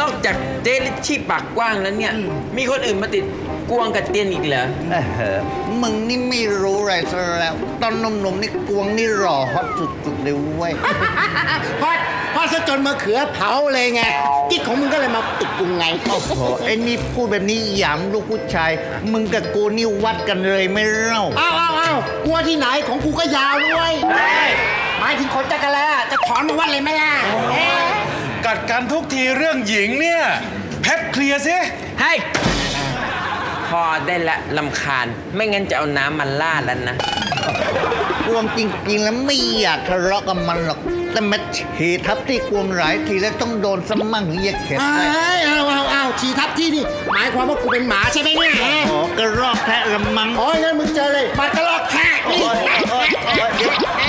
นอกจากเจลิชชี่ปากกว้างแล้วเนี่ย มีคนอื่นมาติดกวงกับเตียนอีกเหรอเออมึงนี่ไม่รู้อะไรซะแล้ว ตอนหนุ่มๆนี่กวงนี่หล่อฮอตสุดๆเลยเว้ยพอดพอดซะจนมะเขือเผาเลยไงกิ๊กของมึงก็เลยมาติดกูไงโอ้โหไอ้นี่พูดแบบนี้หยามลูกผู้ชาย มึงกับกูนี่วัดกันเลยไม่เล่าอ้าวอ้าวอ้าวกลัวที่ไหนของกูก็ยาวด้วยห มายถึงขนจักรแล้จะถอนมาวัดเลยไหมล่ะเอ๊ะกัดกันทุกทีเรื่องหญิงเนี่ยแพทเคลียร์สิให้พอได้ละลำคาญ ไม่งั้นจะเอาน้ำมันลาดแล้วนะ กวงจริง ๆ แล้วไม่อยากทะเลาะกับมันหรอก แต่มาฉีทับที่กวงหลายทีแล้วต้องโดนสมั่งถึงจะเข็ดเอ้ได้ยเอาเอาเอาฉีทับที่นี่ หมายความว่ากูเป็นหมาใช่ไหมเนี่ยอ๋อกระรอกแทะละมัง โอ้ยงั้นมึงเจอเลยมากระลอก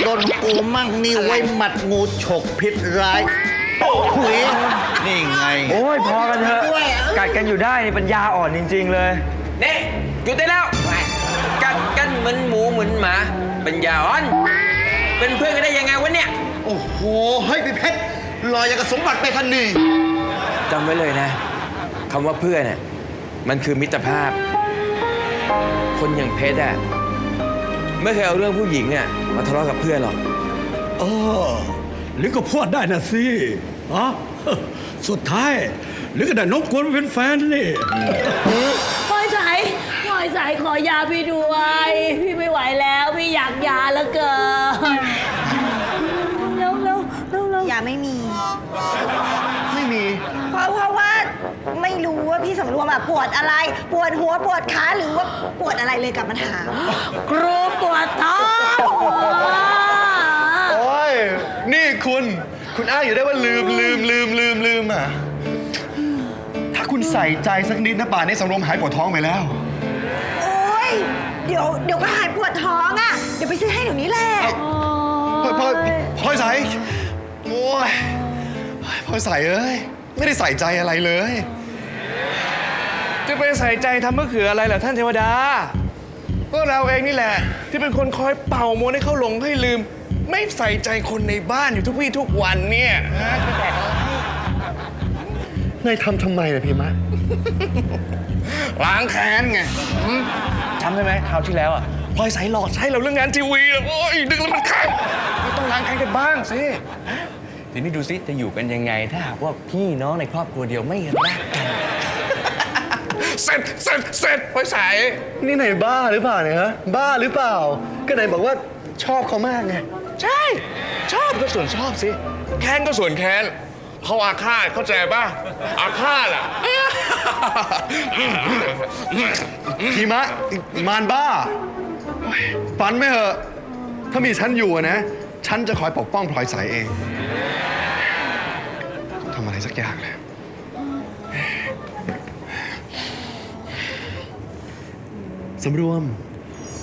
โอ๊ยเดี๋ยวโดนกูมั่งนี่ไว้หมัดงูฉกพิษร้ายโอ้โหนี่ไง โอ้ยพอกันเถอะด้วยเอ้ยกัดกันอยู่ได้นี่ปัญญาอ่อนจริง ๆ เลย นี่หยุดได้แล้วกัดกันเหมือนหมูเหมือนหมาปัญญาอ่อน เป็นเพื่อนกันได้ยังไงวะเนี่ยโอ้โหเฮ้ยพี่เพชรลอยอย่างกับสมบัติไปทันนีจำไว้เลยนะคำว่าเพื่อนน่ะมันคือมิตรภาพ คนอย่างเพชรอะ ไม่เคยเอาเรื่องผู้หญิงอะมาทะเลาะกับเพื่อนหรอกเออหรือก็พูดได้นะสิอ๋อสุดท้าย หรือก็ได้นกกวนมาเป็นแฟนนี่พลอยสายพลอยสายขอยาพี่ด้วย พี่ไม่ไหวแล้ว พี่อยากยาแล้วเกิน รวมอะปวดอะไร ปวดหัวปวดขาหรือว่าปวดอะไรเลยกลับมาถามกรูปวดท้องโอ้ย นี่คุณ คุณอ้างอยู่ได้ว่าลืมลืมลืมลืมลืมอะ ถ้าคุณใส่ใจสักนิดนะป่านนี้สำรวมหายปวดท้องไปแล้ว โอ๊ยเดี๋ยวเดี๋ยวก็หายปวดท้องอะเดี๋ยวไปซื้อให้เดี๋ยวนี้แหละพลอพลอพลอใส่โอ้ยพลอใส่เอ้ย ไม่ได้ใส่ใจอะไรเลย จะไปใส่ใจทำมะเขืออะไรเหรอท่านเทวดาก็เราเองนี่แหละ ที่เป็นคนคอยเป่ามนต์ให้เขาหลงให้ลืม ไม่ใส่ใจคนในบ้านอยู่ทุกวี่ทุกวันเนี่ยฮะนายทำทำไมล่ะพี่มะ ล้างแค้นไงหืมจำได้ไหมคราวที่แล้วอะพลอยใสหลอกใช้เราเรื่องงานทีวีอะโอ้ยดึงแล้วมันขังเราต้องล้างแค้นกันบ้างสิฮะทีนี้ดูสิจะอยู่กันยังไง ถ้าหากว่าพี่น้องในครอบครัวเดียวไม่รักกัน เสร็จเสร็จเสร็จพลอยใสนี่ไหนบ้าหรือเปล่าเนี่ยฮะบ้าหรือเปล่า ก็ไหนบอกว่าชอบเขามากไง ใช่ ชอบก็ส่วนชอบสิ แค้นก็ส่วนแค้นเขาอาฆาตเข้าใจป่ะอาฆาตอะพี่มะมารบ้าโอ๊ยฝันไม่เหอะ ถ้ามีฉันอยู่อะนะ ฉันจะคอยปกป้องพลอยใสเองต้องทำอะไรสักอย่างเลย สำรวม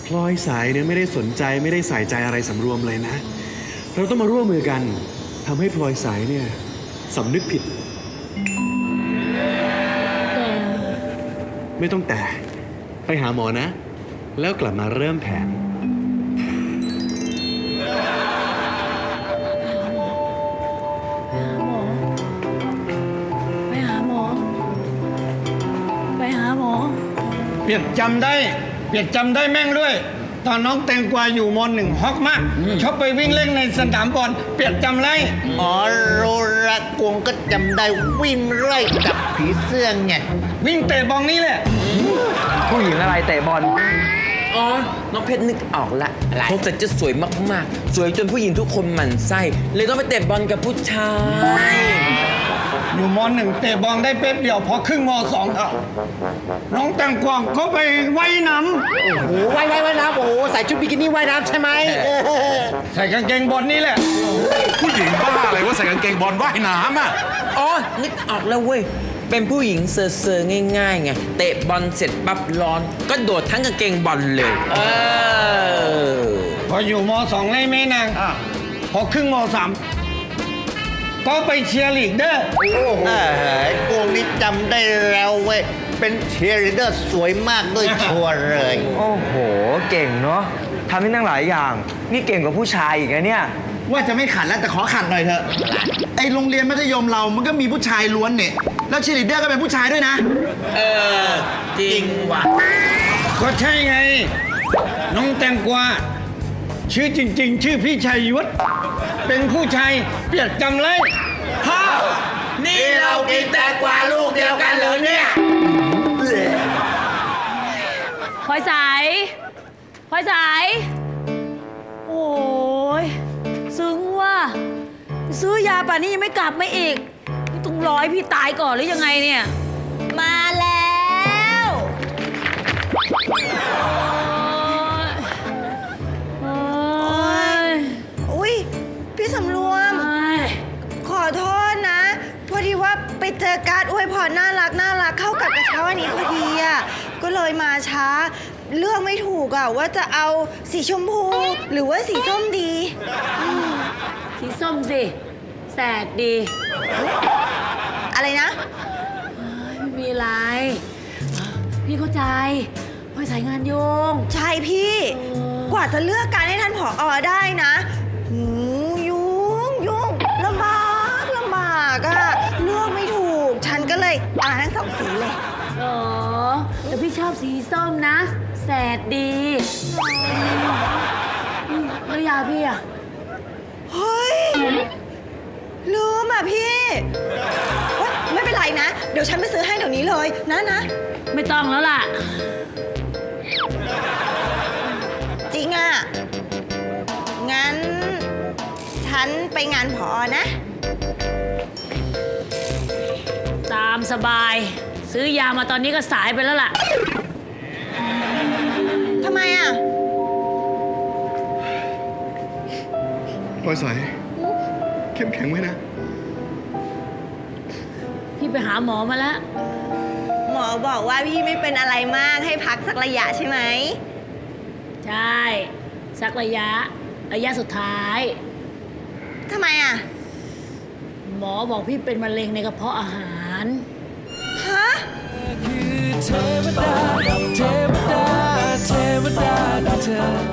พลอยสายเนี่ยไม่ได้สนใจไม่ได้ใส่ใจอะไรสำรวมเลยนะ เราต้องมาร่วมมือกันทำให้พลอยสายเนี่ยสำนึกผิดไม่ต้องแต่ ไปหาหมอนะ แล้วกลับมาเริ่มแผน ไปหาหมอ ไปหาหมอเปลี่ยนจำได้ เปลี่ยนจำได้แม่งด้วย ตอนน้องแตงกวาอยู่มหนึ่งฮอกมากชอบไปวิ่งเล่นในสนามบอลเปลี่ยนจำได้อ๋อโรละกวงก็จำได้วิ่งไล่จับผีเสื้อไงวิ่งเตะบอลนี่แหละผู้หญิงอะไรเตะบอลอ๋อ น้องเพชรนึกออกละสงสัยจะสวยมากๆ สวยจนผู้หญิงทุกคนหมั่นไส้ เลยต้องไปเตะบอลกับผู้ชาย อยู่มหนึ่งเตะบอลได้เป๊บเดียวพอครึ่งมสองน้องแตงกวาก็ไปว่ายน้ำโอ้โหว่ายว่ายว่ายน้ำโอ้โหใส่ชุดบิกินี่ว่ายน้ำใช่ไหมใส่กางเกงบอลนี่แหละ ผู้หญิงบ้าอะไรว่าใส่กางเกงบอลว่ายน้ำอะ อ๋อ นึกออกแล้วเว้ย เป็นผู้หญิงเซอร์เซอร์ง่ายๆไง เตะบอลเสร็จปั๊บร้อน ก็โดดทั้งกางเกงบอลเลย เออ พออยู่มสองเลยไม่นานพอครึ่งมสาม ก็ไปเชียร์ลีกเดอร์โอ้โหกวงนี่จำได้แล้วเว้ย เป็นเชียร์ลีดเดอร์สวยมากด้วยชัวร์เลย โอ้โห เก่งเนาะทำได้ตั้งหลายอย่าง นี่เก่งกว่าผู้ชายอีกนะเนี่ย ว่าจะไม่ขัดแล้วแต่ขอขัดหน่อยเถอะ ไอโรงเรียนมัธยมเรามันก็มีผู้ชายล้วนเนี่ย แล้วเชียร์ลีดเดอร์ก็เป็นผู้ชายด้วยนะ เออ จริงว่ะ ก็ใช่ไง น้องแตงกวาชื่อจริง ๆ ชื่อพี่ชัยยุทธ เป็นผู้ชายเปียกจำเลยนี่เรากินแต่กว่าลูกเดียวกันเลยเนี่ยพลอยใสพลอยใสโอ้ยซึ้งว่ะซื้อยาป่านนี้ยังไม่กลับมาอีกนี่ต้องรอให้พี่ตายก่อนหรือยังไงเนี่ย ไปเจอการ์ดอวยพรน่ารักน่ารักเข้ากับกระเช้าอันนี้พอดีอะก็เลยมาช้า เลือกไม่ถูกอะว่าจะเอาสีชมพู หรือว่าสีส้มดีสีส้มสิ แสดดีอะไรนะ ไม่มีอะไร พี่เข้าใจพลอยสายงานยุ่งใช่พี่ กว่าจะเลือกการให้ท่านผออได้นะ ก็เลยเอาทั้งสองสีเลยอ๋อแต่พี่ชอบสีส้มนะ แสดดีอืมแล้วยาพี่อะเฮ้ย ลืมอะพี่เฮ้ยไม่เป็นไรนะ เดี๋ยวฉันไปซื้อให้เดี๋ยวนี้เลยนะนะ ไม่ต้องแล้วล่ะ จริงอะ งั้น ฉันไปงานผอนะ สบาย ซื้อยามาตอนนี้ก็สายไปแล้วล่ะ ทำไมอะ พลอยใสเข้มแข็งไว้นะ พี่ไปหาหมอมาแล้ว หมอบอกว่าพี่ไม่เป็นอะไรมากให้พักสักระยะใช่ไหม ใช่ สักระยะ ระยะสุดท้าย ทำไมอะ หมอบอกพี่เป็นมะเร็งในกระเพาะอาหารฮะคือ เทวดาเทวดาเทวดาคือเธอ